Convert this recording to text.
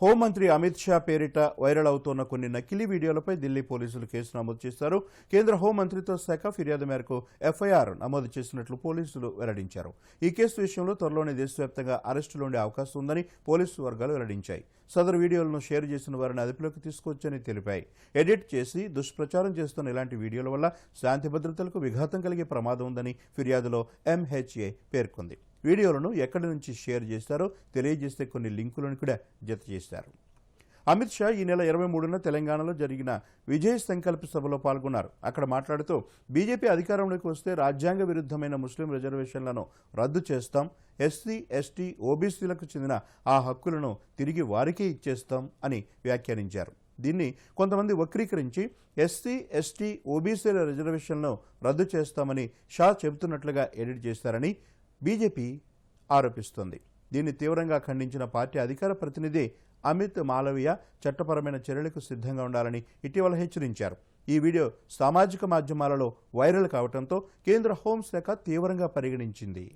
హోంమంత్రి అమిత్ షా పేరిట వైరల్ అవుతోన్న కొన్ని నకిలీ వీడియోలపై ఢిల్లీ పోలీసులు కేసు నమోదు చేశారు. కేంద్ర హోంమంత్రిత్వ శాఖ ఫిర్యాదు మేరకు ఎఫ్ఐఆర్ నమోదు చేసినట్లు పోలీసులు వెల్లడించారు. ఈ కేసు విషయంలో త్వరలోనే దేశవ్యాప్తంగా అరెస్టులు ఉండే అవకాశం ఉందని పోలీసు వర్గాలు వెల్లడించాయి. సదరు వీడియోలను షేర్ చేసిన వారిని అదుపులోకి తీసుకొచ్చని తెలిపాయి. ఎడిట్ చేసి దుష్ప్రచారం చేస్తున్న ఇలాంటి వీడియోల వల్ల శాంతి భద్రతలకు విఘాతం కలిగే ప్రమాదం ఉందని ఫిర్యాదులో ఎంహెచ్ఏ పేర్కొంది. వీడియోలను ఎక్కడి నుంచి షేర్ చేస్తారో తెలియజేస్తే కొన్ని లింకులను కూడా జత చేశారు అమిత్ షా ఈ నెల ఇరవై మూడున తెలంగాణలో జరిగిన విజయ్ సంకల్ప సభలో పాల్గొన్నారు. అక్కడ మాట్లాడుతూ బీజేపీ అధికారంలోకి వస్తే రాజ్యాంగ విరుద్ధమైన ముస్లిం రిజర్వేషన్లను రద్దు చేస్తాం. ఎస్సీ ఎస్టీ ఓబీసీలకు చెందిన ఆ హక్కులను తిరిగి వారికే ఇచ్చేస్తాం అని వ్యాఖ్యానించారు. దీన్ని కొంతమంది వక్రీకరించి ఎస్సీ ఎస్టీ ఓబీసీల రిజర్వేషన్లను రద్దు చేస్తామని షా చెబుతున్నట్లుగా ఎడిట్ చేశారని బీజేపీ ఆరోపిస్తోంది. దీన్ని తీవ్రంగా ఖండించిన పార్టీ అధికార ప్రతినిధి అమిత్ మాలవీయ చట్టపరమైన చర్యలకు సిద్ధంగా ఉండాలని ఇటీవల హెచ్చరించారు. ఈ వీడియో సామాజిక మాధ్యమాలలో వైరల్ కావడంతో కేంద్ర హోంశాఖ తీవ్రంగా పరిగణించింది.